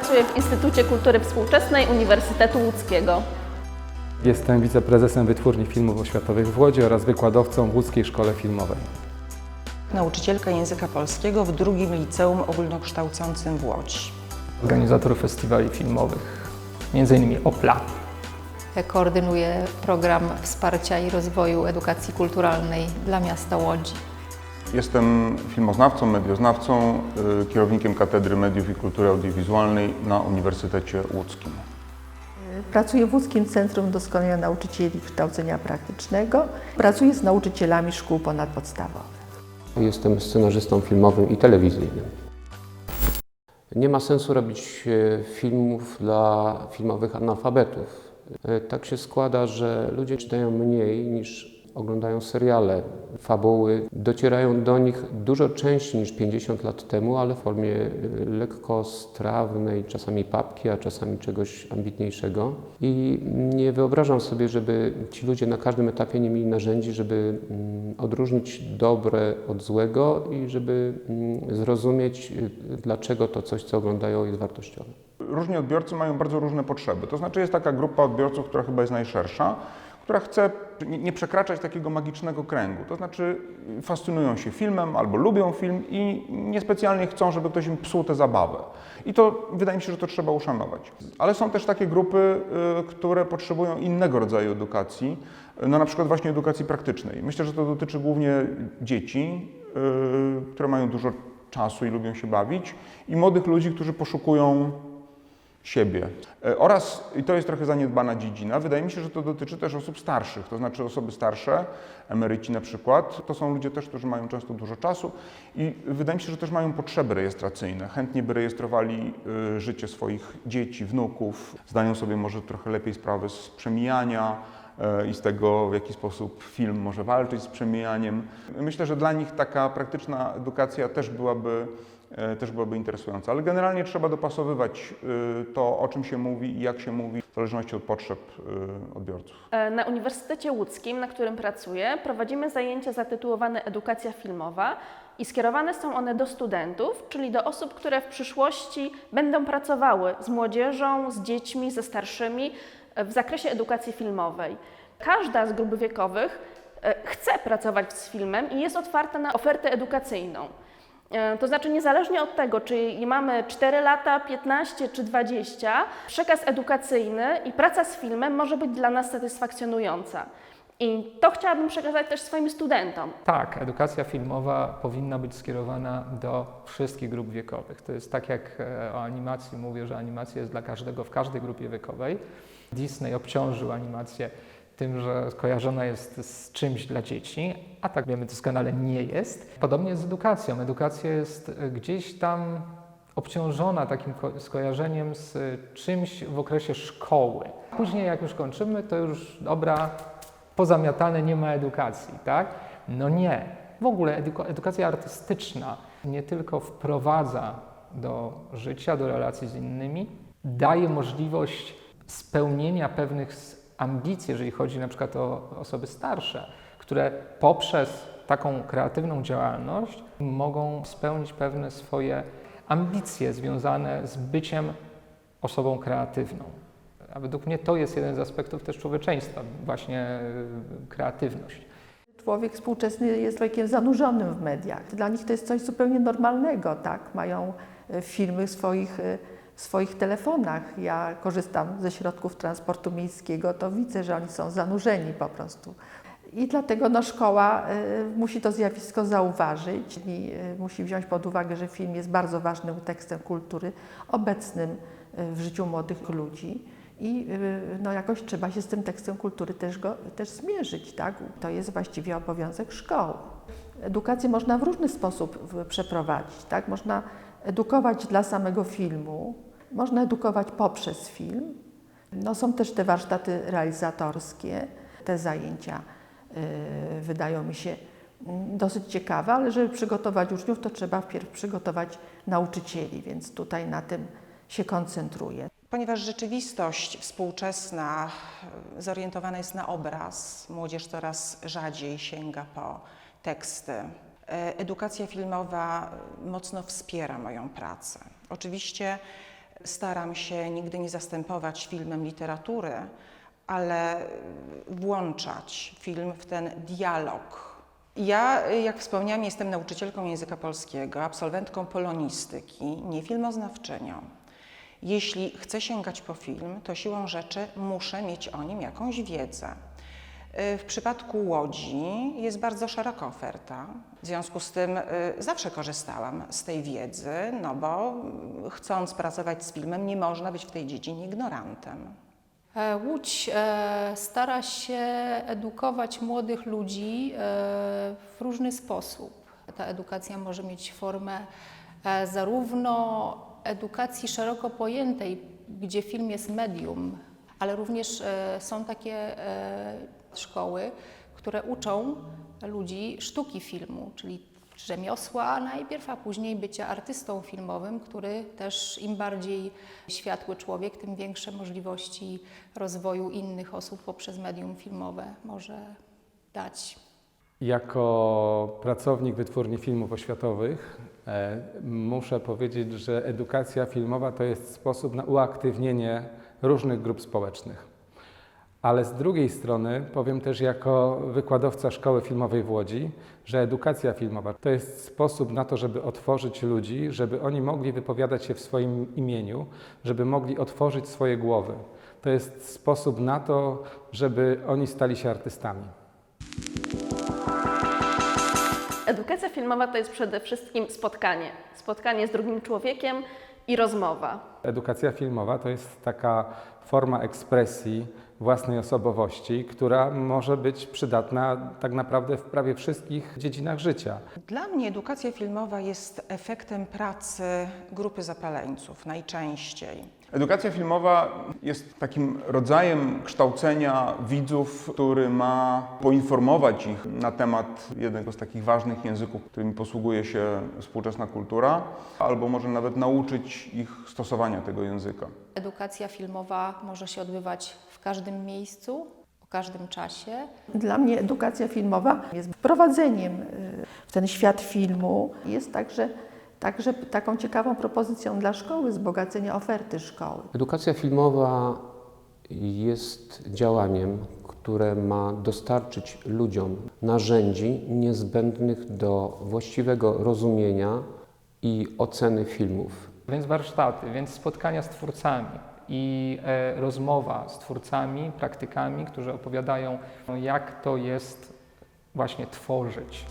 pracuję w Instytucie Kultury Współczesnej Uniwersytetu Łódzkiego. Jestem wiceprezesem Wytwórni Filmów Oświatowych w Łodzi oraz wykładowcą w Łódzkiej Szkole Filmowej. Nauczycielka języka polskiego w drugim liceum ogólnokształcącym w Łodzi. organizator festiwali filmowych, m.in. OPLA. Koordynuję program wsparcia i rozwoju edukacji kulturalnej dla miasta Łodzi. Jestem filmoznawcą, medioznawcą, y, kierownikiem Katedry Mediów i Kultury Audiowizualnej na Uniwersytecie Łódzkim. Pracuję w Łódzkim Centrum Doskonalenia Nauczycieli Kształcenia Praktycznego. Pracuję z nauczycielami szkół ponadpodstawowych. Jestem scenarzystą filmowym i telewizyjnym. Nie ma sensu robić e, filmów dla filmowych analfabetów. E, Tak się składa, że ludzie czytają mniej niż oglądają seriale. Fabuły docierają do nich dużo częściej niż 50 lat temu, ale w formie e, lekko strawnej, czasami papki, a czasami czegoś ambitniejszego. I nie wyobrażam sobie, żeby ci ludzie na każdym etapie nie mieli narzędzi, żeby mm, odróżnić dobre od złego i żeby mm, zrozumieć, y, dlaczego to coś, co oglądają, jest wartościowe. Różni odbiorcy mają bardzo różne potrzeby. To znaczy jest taka grupa odbiorców, która chyba jest najszersza, która chce nie, przekraczać takiego magicznego kręgu. To znaczy fascynują się filmem albo lubią film i niespecjalnie chcą, żeby ktoś im psuł tę zabawę. I to wydaje mi się, że to trzeba uszanować. Ale są też takie grupy, y, które potrzebują innego rodzaju edukacji, no na przykład właśnie edukacji praktycznej. Myślę, że to dotyczy głównie dzieci, y, które mają dużo czasu i lubią się bawić i młodych ludzi, którzy poszukują siebie. E, Oraz, i to jest trochę zaniedbana dziedzina, wydaje mi się, że to dotyczy też osób starszych, to znaczy osoby starsze, emeryci na przykład, to są ludzie też, którzy mają często dużo czasu i wydaje mi się, że też mają potrzeby rejestracyjne. Chętnie by rejestrowali y, życie swoich dzieci, wnuków, zdają sobie może trochę lepiej sprawę z przemijania, e, i z tego, w jaki sposób film może walczyć z przemijaniem. Myślę, że dla nich taka praktyczna edukacja też byłaby, e, też byłaby interesująca, ale generalnie trzeba dopasowywać e, to, o czym się mówi i jak się mówi, w zależności od potrzeb e, odbiorców. E, Na Uniwersytecie Łódzkim, na którym pracuję, prowadzimy zajęcia zatytułowane Edukacja Filmowa i skierowane są one do studentów, czyli do osób, które w przyszłości będą pracowały z młodzieżą, z dziećmi, ze starszymi e, w zakresie edukacji filmowej. Każda z grup wiekowych e, chce pracować z filmem i jest otwarta na ofertę edukacyjną. E, To znaczy, niezależnie od tego, czy mamy 4 lata, 15 czy 20, przekaz edukacyjny i praca z filmem może być dla nas satysfakcjonująca. I to chciałabym przekazać też swoim studentom. Tak, edukacja filmowa powinna być skierowana do wszystkich grup wiekowych. To jest tak jak e, o animacji mówię, że animacja jest dla każdego w każdej grupie wiekowej. Disney obciążył animację tym, że skojarzona jest z czymś dla dzieci, a tak wiemy doskonale nie jest. Podobnie jest z edukacją. Edukacja jest e, gdzieś tam obciążona takim ko- skojarzeniem z e, czymś w okresie szkoły. Później jak już kończymy, to już dobra, pozamiatane, nie ma edukacji, tak? No nie. W ogóle eduka- edukacja artystyczna nie tylko wprowadza do życia, do relacji z innymi, daje możliwość spełnienia pewnych ambicji, jeżeli chodzi na przykład o osoby starsze, które poprzez taką kreatywną działalność mogą spełnić pewne swoje ambicje związane z byciem osobą kreatywną. A według mnie to jest jeden z aspektów też człowieczeństwa, właśnie y, kreatywność. Człowiek współczesny jest człowiekiem zanurzonym w mediach. Dla nich to jest coś zupełnie normalnego, tak? Mają e, filmy swoich, w swoich telefonach. Ja korzystam ze środków transportu miejskiego, to widzę, że oni są zanurzeni po prostu. I dlatego no, szkoła e, musi to zjawisko zauważyć i e, musi wziąć pod uwagę, że film jest bardzo ważnym tekstem kultury, obecnym e, w życiu młodych ludzi. I y, no, jakoś trzeba się z tym tekstem kultury też, go, też zmierzyć. Tak? To jest właściwie obowiązek szkoły. Edukację można w różny sposób przeprowadzić. Tak? Można edukować dla samego filmu, można edukować poprzez film. No, są też te warsztaty realizatorskie. Te zajęcia y, wydają mi się mm, dosyć ciekawe, ale żeby przygotować uczniów, to trzeba wpierw przygotować nauczycieli, więc tutaj na tym się koncentruję. Ponieważ rzeczywistość współczesna e, zorientowana jest na obraz, młodzież coraz rzadziej sięga po teksty. E, Edukacja filmowa mocno wspiera moją pracę. Oczywiście Staram się nigdy nie zastępować filmem literatury, ale włączać film w ten dialog. Ja, jak wspomniałam, jestem nauczycielką języka polskiego, absolwentką polonistyki, nie filmoznawczynią. Jeśli chcę sięgać po film, to siłą rzeczy muszę mieć o nim jakąś wiedzę. Y, W przypadku Łodzi jest bardzo szeroka oferta. W związku z tym y, zawsze korzystałam z tej wiedzy, no bo y, chcąc pracować z filmem, nie można być w tej dziedzinie ignorantem. E, Łódź e, stara się edukować młodych ludzi e, w różny sposób. Ta edukacja może mieć formę zarówno edukacji szeroko pojętej, gdzie film jest medium, ale również są takie szkoły, które uczą ludzi sztuki filmu, czyli rzemiosła najpierw, a później bycia artystą filmowym, który też im bardziej światły człowiek, tym większe możliwości rozwoju innych osób poprzez medium filmowe może dać. Jako pracownik wytwórni filmów oświatowych e, muszę powiedzieć, że edukacja filmowa to jest sposób na uaktywnienie różnych grup społecznych. Ale z drugiej strony powiem też jako wykładowca Szkoły Filmowej w Łodzi, że edukacja filmowa to jest sposób na to, żeby otworzyć ludzi, żeby oni mogli wypowiadać się w swoim imieniu, żeby mogli otworzyć swoje głowy. To jest sposób na to, żeby oni stali się artystami. Edukacja filmowa to jest przede wszystkim spotkanie. Spotkanie z drugim człowiekiem i rozmowa. Edukacja filmowa to jest taka forma ekspresji własnej osobowości, która może być przydatna tak naprawdę w prawie wszystkich dziedzinach życia. Dla mnie edukacja filmowa jest efektem pracy grupy zapaleńców najczęściej. Edukacja filmowa jest takim rodzajem kształcenia widzów, który ma poinformować ich na temat jednego z takich ważnych języków, którymi posługuje się współczesna kultura, albo może nawet nauczyć ich stosowania tego języka. Edukacja filmowa może się odbywać w każdym miejscu, o każdym czasie. Dla mnie edukacja filmowa jest wprowadzeniem y, w ten świat filmu. Jest także, także taką ciekawą propozycją dla szkoły, wzbogacenia oferty szkoły. Edukacja filmowa jest działaniem, które ma dostarczyć ludziom narzędzi niezbędnych do właściwego rozumienia i oceny filmów. Więc warsztaty, więc spotkania z twórcami i e, rozmowa z twórcami, praktykami, którzy opowiadają, jak to jest właśnie tworzyć.